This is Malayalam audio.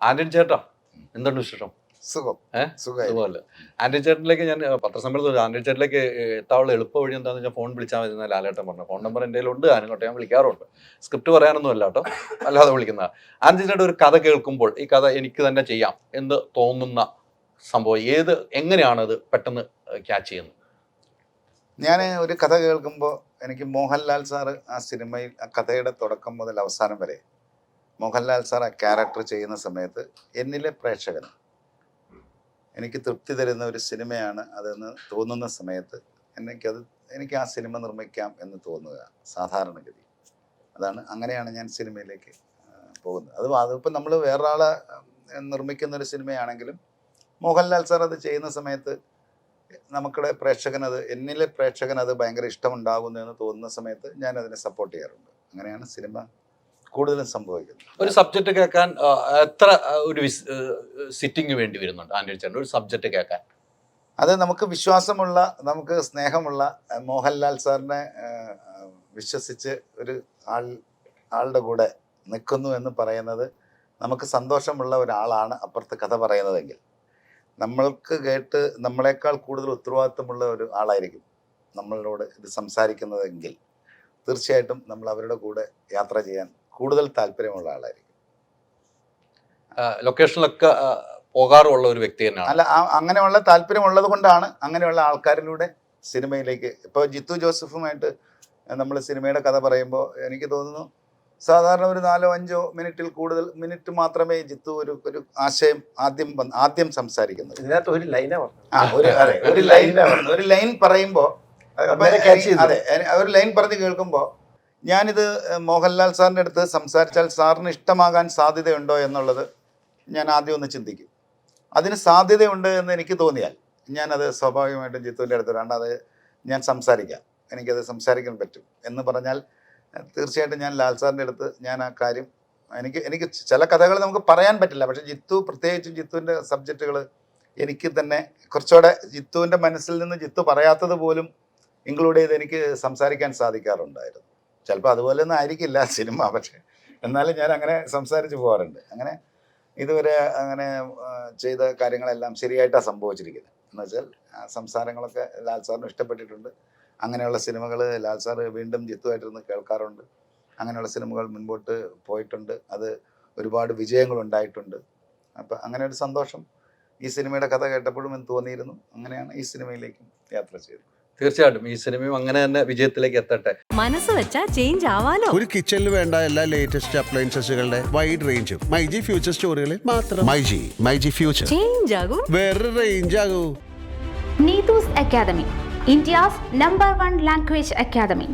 ആന്റണി ചേട്ടാ എന്തുണ്ട് വിശേഷം? സുഖം. അതുപോലെ ആന്റണി ചേട്ടനിലേക്ക് ഞാൻ പത്രസമ്മേളനത്തിൽ ആന്റണി ചേട്ടനിലേക്ക് എത്താവുള്ള എളുപ്പ വഴി എന്താണെന്ന് വെച്ചാൽ ഫോൺ വിളിച്ചാൽ മതി എന്നാൽ ലാലേട്ടൻ പറഞ്ഞു ഫോൺ നമ്പർ എന്റെ ഉണ്ട് ആനങ്ങോട്ടെ ഞാൻ വിളിക്കാറുണ്ട്. സ്ക്രിപ്റ്റ് പറയാനൊന്നും അല്ല കേട്ടോ. അല്ലാതെ വിളിക്കുന്ന ആന്റണി ചേട്ടൻ ഒരു കഥ കേൾക്കുമ്പോൾ ഈ കഥ എനിക്ക് തന്നെ ചെയ്യാം എന്ന് തോന്നുന്ന സംഭവം ഏത് എങ്ങനെയാണ് അത് പെട്ടെന്ന് ക്യാച്ച് ചെയ്യുന്നത്? ഞാൻ ഒരു കഥ കേൾക്കുമ്പോൾ എനിക്ക് മോഹൻലാൽ സാറ് ആ സിനിമയിൽ ആ കഥയുടെ തുടക്കം മുതൽ അവസാനം വരെ മോഹൻലാൽ സാർ ആ ക്യാരക്ടർ ചെയ്യുന്ന സമയത്ത് എന്നിലെ പ്രേക്ഷകൻ എനിക്ക് തൃപ്തി തരുന്ന ഒരു സിനിമയാണ് അതെന്ന് തോന്നുന്ന സമയത്ത് എനിക്കത് എനിക്ക് ആ സിനിമ നിർമ്മിക്കാം എന്ന് തോന്നുക സാധാരണഗതി. അതാണ് അങ്ങനെയാണ് ഞാൻ സിനിമയിലേക്ക് പോകുന്നത്. അത് അതിപ്പോൾ നമ്മൾ വേറൊരാളെ നിർമ്മിക്കുന്ന ഒരു സിനിമയാണെങ്കിലും മോഹൻലാൽ സാർ അത് ചെയ്യുന്ന സമയത്ത് നമുക്കിടെ പ്രേക്ഷകനത് എന്നിലെ പ്രേക്ഷകനത് ഭയങ്കര ഇഷ്ടമുണ്ടാകുന്നു എന്ന് തോന്നുന്ന സമയത്ത് ഞാൻ അതിനെ സപ്പോർട്ട് ചെയ്യാറുണ്ട്. അങ്ങനെയാണ് സിനിമ കൂടുതലും സംഭവിക്കുന്നത്. ഒരു സബ്ജക്റ്റ് കേൾക്കാൻ എത്ര ഒരു സിറ്റിംഗ് വേണ്ടി വരുന്നുണ്ട് ആന്റണി ചേട്ടൻ? ഒരു സബ്ജക്റ്റ് കേൾക്കാൻ. അത് നമുക്ക് വിശ്വാസമുള്ള നമുക്ക് സ്നേഹമുള്ള മോഹൻലാൽ സാറിനെ വിശ്വസിച്ച് ഒരു ആൾ ആളുടെ കൂടെ നിൽക്കുന്നു എന്ന് പറയുന്നത് നമുക്ക് സന്തോഷമുള്ള ഒരാളാണ് അപ്പുറത്ത് കഥ പറയുന്നതെങ്കിൽ. നമ്മൾക്ക് കേട്ട് നമ്മളെക്കാൾ കൂടുതൽ ഉത്തരവാദിത്തമുള്ള ഒരു ആളായിരിക്കും നമ്മളോട് ഇത് സംസാരിക്കുന്നതെങ്കിൽ. തീർച്ചയായിട്ടും നമ്മൾ അവരുടെ കൂടെ യാത്ര ചെയ്യാൻ കൂടുതൽ താല്പര്യമുള്ള ആളായിരിക്കും. ലൊക്കേഷനിലൊക്കെ പോകാറുള്ള ഒരു വ്യക്തി തന്നെയാണ്. അല്ല അങ്ങനെയുള്ള താല്പര്യമുള്ളത് കൊണ്ടാണ് അങ്ങനെയുള്ള ആൾക്കാരിലൂടെ സിനിമയിലേക്ക്. ഇപ്പോൾ ജിത്തു ജോസഫുമായിട്ട് നമ്മൾ സിനിമയുടെ കഥ പറയുമ്പോൾ എനിക്ക് തോന്നുന്നു സാധാരണ ഒരു നാലോ അഞ്ചോ മിനിറ്റിൽ കൂടുതൽ മിനിറ്റ് മാത്രമേ ജിത്തു ഒരു ഒരു ആശയം ആദ്യം ആദ്യം സംസാരിക്കുന്നത് ഇതിനകത്ത് ഒരു ലൈനാ ഒരു അതെ ഒരു ലൈൻ ഒരു ലൈൻ പറയുമ്പോൾ ക്യാച്ച് ചെയ്തു. അതെ ഒരു ലൈൻ പറഞ്ഞ് കേൾക്കുമ്പോൾ ഞാനിത് മോഹൻലാൽ സാറിന്റെ അടുത്ത് സംസാരിച്ചാൽ സാറിന് ഇഷ്ടമാകാൻ സാധ്യതയുണ്ടോ എന്നുള്ളത് ഞാൻ ആദ്യം ഒന്ന് ചിന്തിക്കും. അതിന് സാധ്യതയുണ്ട് എന്ന് എനിക്ക് തോന്നിയാൽ ഞാനത് സ്വാഭാവികമായിട്ടും ജിത്തുവിന്റെ അടുത്ത് അത് ഞാൻ സംസാരിക്കാം. എനിക്കത് സംസാരിക്കാൻ പറ്റും. എന്ന് പറഞ്ഞാൽ തീർച്ചയായിട്ടും ഞാൻ ലാൽ സാറിന്റെ അടുത്ത് ഞാൻ ആ കാര്യം എനിക്ക് എനിക്ക് ചില കഥകൾ നമുക്ക് പറയാൻ പറ്റില്ല. പക്ഷേ ജിത്തു പ്രത്യേകിച്ചും ജിത്തുവിന്റെ സബ്ജക്റ്റുകൾ എനിക്ക് തന്നെ കുറച്ചുകൂടെ ജിത്തുവിന്റെ മനസ്സിൽ നിന്ന് ജിത്തു പറയാത്തത് പോലും ഇൻക്ലൂഡ് ചെയ്ത് എനിക്ക് സംസാരിക്കാൻ സാധിക്കാറുണ്ടായിരുന്നു. ചിലപ്പോൾ അതുപോലെ ഒന്നും ആയിരിക്കില്ല സിനിമ പക്ഷേ എന്നാലും ഞാൻ അങ്ങനെ സംസാരിച്ച് പോകാറുണ്ട്. അങ്ങനെ ഇതുവരെ അങ്ങനെ ചെയ്ത കാര്യങ്ങളെല്ലാം ശരിയായിട്ടാണ് സംഭവിച്ചിരിക്കുന്നത്. എന്ന് വെച്ചാൽ സംസാരങ്ങളൊക്കെ ലാൽ സാറിന് ഇഷ്ടപ്പെട്ടിട്ടുണ്ട്. അങ്ങനെയുള്ള സിനിമകൾ ലാൽ സാർ വീണ്ടും ജിത്തുമായിട്ടിരുന്ന് കേൾക്കാറുണ്ട്. അങ്ങനെയുള്ള സിനിമകൾ മുൻപോട്ട് പോയിട്ടുണ്ട്. അത് ഒരുപാട് വിജയങ്ങൾ ഉണ്ടായിട്ടുണ്ട്. അപ്പം അങ്ങനെ ഒരു സന്തോഷം ഈ സിനിമയുടെ കഥ കേട്ടപ്പോഴും എനിക്ക് തോന്നിയിരുന്നു. അങ്ങനെയാണ് ഈ സിനിമയിലേക്കും യാത്ര ചെയ്തത്. തീർച്ചയായിട്ടും. ഈ സിനിമയും അങ്ങനെ തന്നെ വിജയത്തിലേക്ക് എത്തട്ടെ. മനസ്സ് വെച്ചാ ചേഞ്ച് ആവാലോ? ഒരു കിച്ചണിൽ വേണ്ട എല്ലാ ലേറ്റസ്റ്റ് അപ്ലയൻസസുകളുടെ വൈഡ് റേഞ്ചും മൈജി ഫ്യൂച്ചർ സ്റ്റോറുകളിൽ മാത്രം. മൈജി മൈജി ഫ്യൂച്ചർ ചേഞ്ച് ആകും. വേറെ range ആകൂ. Neethu's Academy, India's number one language academy.